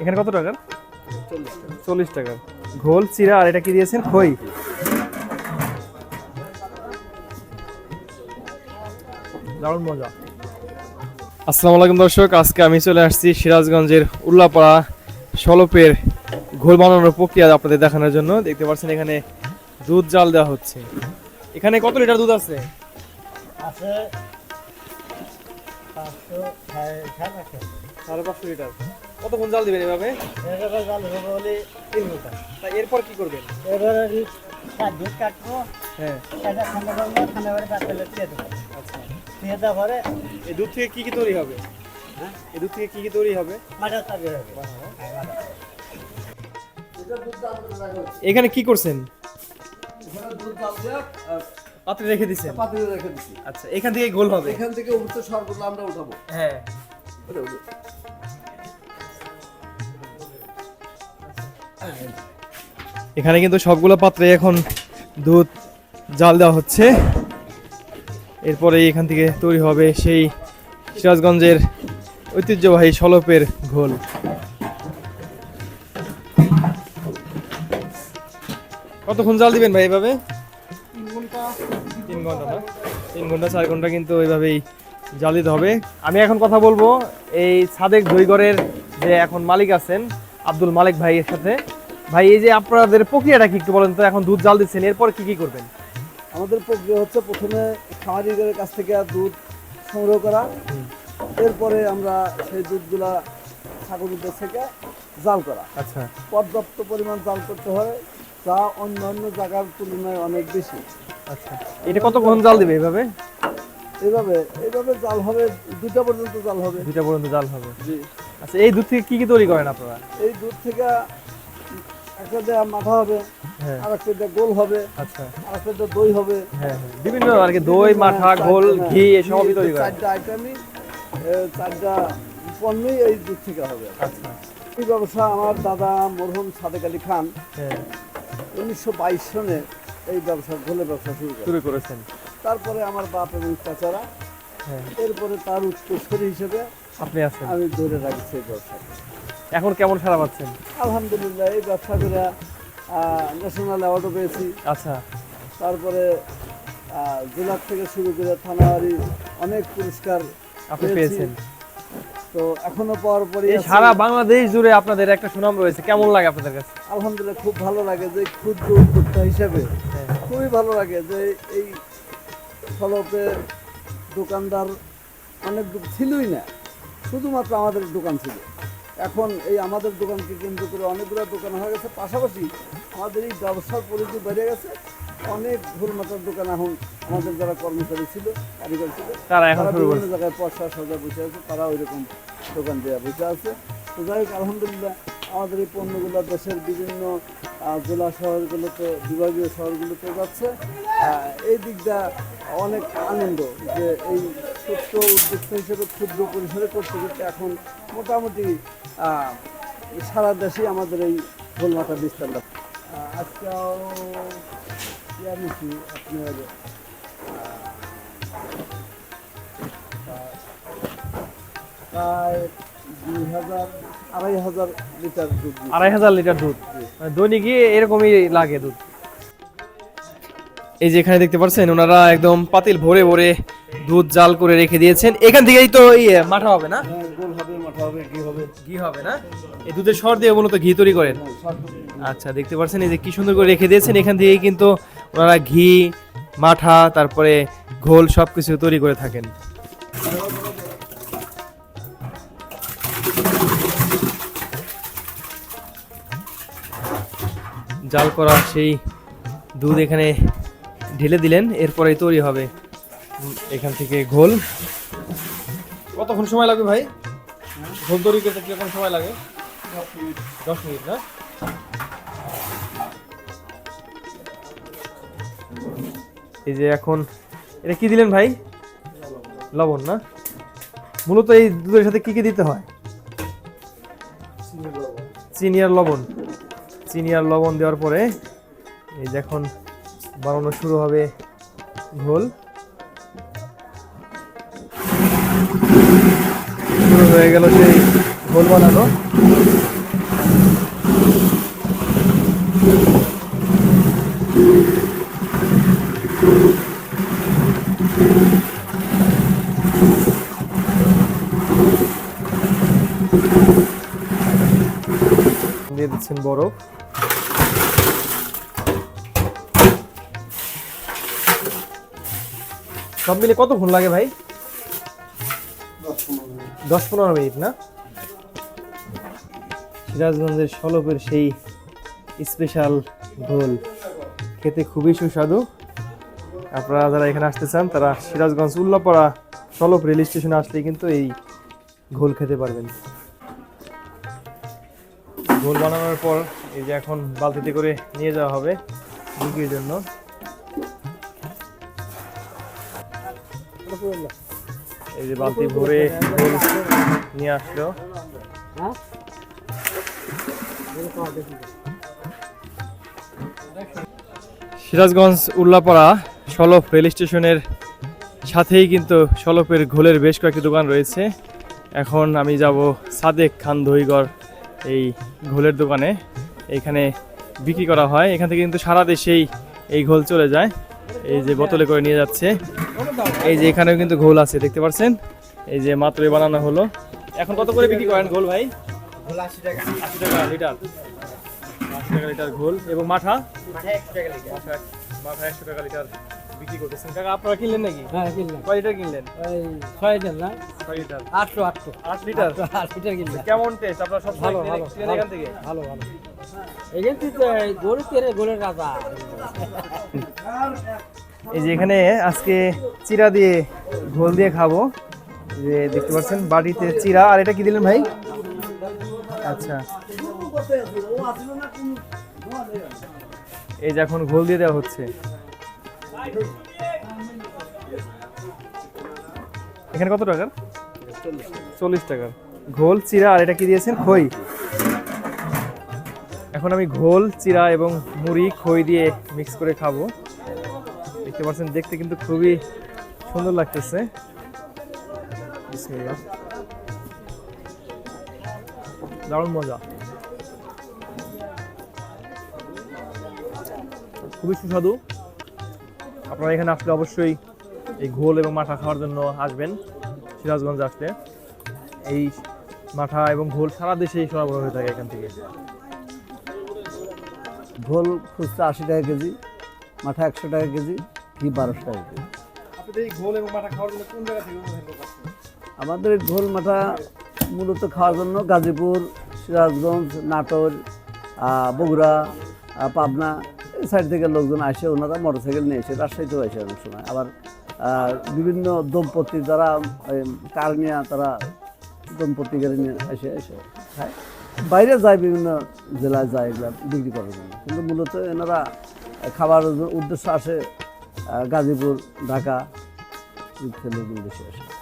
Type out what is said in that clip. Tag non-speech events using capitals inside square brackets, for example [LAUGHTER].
এখানে কত টাকার চল্লিশ টাকা। ঘোল চিরা আর এটা কি দিয়েছেন? খই। দারুণ মজা। আসসালামু আলাইকুম দর্শক আজকে আমি চলে আসছি সিরাজগঞ্জের উল্লাপাড়া সলপের ঘোল বানানোর প্রক্রিয়া আপনাদের দেখানোর জন্য। দেখতে পাচ্ছেন এখানে দুধ জাল দেওয়া হচ্ছে। এখানে কত লিটার দুধ আছে? আছে সাড়ে পাঁচশো লিটার। কতক্ষণ জাল দিবেন এভাবে? জাল হবে বলে তিন মিটার তা এরপর কি করবেন? সাত কাটবো। হ্যাঁ। সেটা ঠান্ডা করব ঠান্ডা করে বাচ্চালে দিয়ে দেবো। আচ্ছা। দিয়ে দেওয়ার পরে এই দুধ থেকে কি কি তৈরি হবে? হ্যাঁ? এই দুধ থেকে কি কি তৈরি হবে? মাটার চাবি হবে। হ্যাঁ, এখানে কি করছেন? পাত্রে রেখে দিছেন? পাতিলে রেখে দিচ্ছি আচ্ছা এখান থেকে গোল হবে। এখান থেকে উঠতে সর্বদা আমরা উঠাবো। হ্যাঁ। এখানে কিন্তু সবগুলো পাত্রে এখন দুধ, জাল দেওয়া হচ্ছে। এরপরে এখান থেকে তৈরি হবে সেই সিরাজগঞ্জের ঐতিহ্যবাহী সলপের ঘোল। কতক্ষণ জাল দিবেন ভাই এভাবে? তিন ঘণ্টা না? তিন ঘণ্টা, চার ঘণ্টা কিন্তু ওইভাবেই জাল দিতে হবে। আমি এখন কথা বলব, এই সাদেক দইগড়ের যে এখন মালিক আছেন, আব্দুল মালিক ভাইয়ের সাথে। ভাই এই যে আপনাদের প্রক্রিয়াটা কি একটু বলেন তো এখন দুধ জাল দিচ্ছেন এরপর কি কি করবেন? আমাদের প্রক্রিয়া হচ্ছে প্রথমে খামারিদের কাছ থেকে দুধ সংগ্রহ করা। এরপরে আমরা সেই দুধগুলা ছাগলদের থেকে জাল করা। আচ্ছা। পর্যাপ্ত পরিমাণ জাল করতে হয় যা অন্যান্য জায়গার তুলনায় অনেক বেশি। আচ্ছা। এটা কত কতক্ষণ জাল দেবে এভাবে? এইভাবে এইভাবে জাল হবে দুটা পর্যন্ত জাল হবে। দুটা পর্যন্ত জাল হবে। জি। আচ্ছা এই দুধ থেকে কি কি তৈরি করেন আপনারা? এই দুধ থেকে একটা দেয়া মাথা হবে হ্যাঁ। আর একটা দেয়া গোল হবে আচ্ছা। আর একটা দেয়া দই হবে। হ্যাঁ হ্যাঁ। বিভিন্ন আর কি দই মাঠা ঘোল ঘি এসবই তৈরি করেন চারটা আইটেমই চারটা পণ্যই এই দুধ থেকে হবে। আচ্ছা। এই ব্যবসা আমার দাদা মরহুম সাদেক আলী খান। উনিশশো বাইশ সনে এই ব্যবসা ঘোলের ব্যবসা শুরু শুরু করেছেন। তারপরে আমার বাপ এবং চাচারা এরপরে তার উত্তরসূরি হিসেবে আপনি আছেন। আমি ধরে রাখছি এই ব্যবসা। এখন কেমন সারা পাচ্ছেন? আলহামদুলিল্লাহ এই ব্যবসা করে ন্যাশনাল অ্যাওয়ার্ডও পেয়েছি। আচ্ছা। তারপরে জেলার থেকে শুরু করে থানাওয়ারি অনেক পুরস্কার আপনি পেয়েছেন। তো এখনও পাওয়ার পরে সারা বাংলাদেশ জুড়ে আপনাদের একটা সুনাম রয়েছে। কেমন লাগে আপনাদের কাছে? আলহামদুলিল্লাহ খুব ভালো লাগে যে ক্ষুদ্র উদ্যোক্তা হিসেবে হ্যাঁ। খুবই ভালো লাগে যে এই সড়কে দোকানদার অনেক ছিলই না শুধুমাত্র আমাদের দোকান ছিল। এখন এই আমাদের দোকানকে কেন্দ্র করে অনেকগুলো দোকান হয়ে গেছে পাশাপাশি আমাদের এই ব্যবসার পরিধি বেড়ে গেছে। অনেক ভুলমাতার দোকান এখন আমাদের যারা কর্মচারী ছিল কারিগর ছিল তারা এখন বিভিন্ন জায়গায় পয়সা সজা বসে আছে তারা ওই রকম দোকান দেওয়া বসে আছে। তো যাই হোক আলহামদুলিল্লাহ আমাদের এই পণ্যগুলো দেশের বিভিন্ন জেলা শহরগুলোতে বিভাগীয় শহরগুলোতে যাচ্ছে। এই দিকটা অনেক আনন্দ যে এই ছোট্ট উদ্যোক্তা হিসেবে ক্ষুদ্র পরিসরে করতে করতে এখন মোটামুটি সারা দেশেই আমাদের এই গোলমাথা বিস্তার লাভ আহ, আজকাল নিচ্ছি আপনার প্রায় দুই হাজার আড়াই হাজার লিটার দুধ। আড়াই হাজার লিটার দুধ? মানে দৈনিকই এরকমই লাগে দুধ? এই যে এখানে দেখতে পাচ্ছেন ওনারা একদম পাতিল ভরে ভরে দুধ জাল করে রেখে দিয়েছেন। এখান থেকেই তো ইয়ে মাঠা হবে না? হ্যাঁ, গোল হবে মাথা হবে কি হবে। ঘি হবে না? এই দুধের সর দিয়ে মূলত ঘি তৈরি করেন? হ্যাঁ, আচ্ছা দেখতে পাচ্ছেন এই যে কি সুন্দর করে রেখে দিয়েছেন এখান থেকেই কিন্তু ওনারা ঘি মাঠা তারপরে ঘোল সব কিছু তৈরি করে থাকেন। জাল করা সেই দুধ এখানে ঢেলে দিলেন এরপরে তৈরি হবে। এখান থেকে ঘোল। কতক্ষণ সময় লাগবে ভাই? ঘোল তৈরি করতে কীরকম সময় লাগে? দশ মিনিট না এই যে এখন এটা কি দিলেন ভাই? লবণ না? মূলত এই দুধের সাথে কি কি দিতে হয়? চিনি আর লবণ। চিনি আর লবণ দেওয়ার পরে এই যে এখন বানানো শুরু হবে ঝোল। শুরু হয়ে গেল সেই ঘোল বানানো। দিয়ে দিচ্ছেন বরফ। সব মিলে কতক্ষণ লাগে ভাই? দশ পনেরো মিনিট। না? সিরাজগঞ্জের সলপের সেই স্পেশাল ঘোল খেতে খুবই সুস্বাদু। আপনারা যারা এখানে আসতে চান তারা সিরাজগঞ্জ উল্লাপাড়া সলপ রেল স্টেশনে আসলে কিন্তু এই ঘোল খেতে পারবেন। ঘোল বানানোর পর এই যে এখন বালতিতে করে নিয়ে যাওয়া হবে বিক্রির জন্য। এই যে বালতি ভরে নিয়ে আসলো। হ্যাঁ? সিরাজগঞ্জ উল্লাপাড়া সলপ রেল স্টেশনের সাথেই কিন্তু সলপের ঘোলের বেশ কয়েকটি দোকান রয়েছে। এখন আমি যাব সাদেক খান দহিগড় এই ঘোলের দোকানে। এখানে বিক্রি করা হয়। এখান থেকে কিন্তু সারা দেশেই এই ঘোল চলে যায়। এই যে বোতলে করে নিয়ে যাচ্ছে। এই যে এখানেও কিন্তু ঘোল আছে দেখতে পাচ্ছেন এই যে মাত্রই বানানো হলো। এখন কত করে বিক্রি করেন ঘোল ভাই? ভোলা আশি টাকা। আশি টাকা লিটার। আশি টাকা লিটার ঘোল। এবং মাঠা? মাঠে একশো টাকা লিটার। মাথা মাথা একশো টাকা লিটার বিক্রি করতেছেন। কাকা আপনারা কিনলেন নাকি? হ্যাঁ কিনলাম। কয় লিটার কিনলেন? ওই ছয় হাজার না? ছয় লিটার। আটশো আটশো। আট লিটার? আট লিটার কিনলাম। কেমন টেস্ট আপনারা সব ভালো ভালো এখান থেকে? ভালো ভালো এখান থেকে গরু তেরে গরুর রাজা। [LAUGHS] এই যে এখানে আজকে চিরা দিয়ে ঘোল দিয়ে খাব। যে দেখতে পাচ্ছেন বাড়িতে চিরা। আর এটা কি দিলেন ভাই? আচ্ছা। এই যে এখন ঘোল দিয়ে দেওয়া হচ্ছে। এখানে কত টাকার? চল্লিশ টাকার ঘোল, চিরা, আর এটা কি দিয়েছেন? খই। এখন আমি ঘোল, চিরা এবং মুড়ি, খই দিয়ে মিক্স করে খাব। দেখতে পাচ্ছেন, দেখতে কিন্তু খুবই সুন্দর লাগতেছে। দারুণ মজা। খুবই সুস্বাদু। আপনারা এখানে আসলে অবশ্যই এই ঘোল এবং মাঠা খাওয়ার জন্য আসবেন, সিরাজগঞ্জ আসলে। এই মাঠা এবং ঘোল সারা দেশেই সরবরাহ হয়ে থাকে এখান থেকে। ঘোল খুচরা আশি টাকা কেজি, মাঠা একশো টাকা কেজি ঘি বারোশো টাকা কেজি? আমাদের ঘোল মাঠা মূলত খাওয়ার জন্য গাজীপুর সিরাজগঞ্জ নাটোর বগুড়া পাবনা এই সাইড থেকে লোকজন আসে ওনারা মোটরসাইকেল নিয়ে এসে রাজশাহীতেও আসে অনেক সময়। আবার বিভিন্ন দম্পতি যারা কার নিয়ে তারা দম্পতি গাড়ি নিয়ে এসে এসে খায়। বাইরে যায় বিভিন্ন জেলায় যায় এগুলা বিক্রি করার জন্য। কিন্তু মূলত এনারা খাবার উদ্দেশ্য আসে গাজীপুর ঢাকা লোকজন বেশি আসে।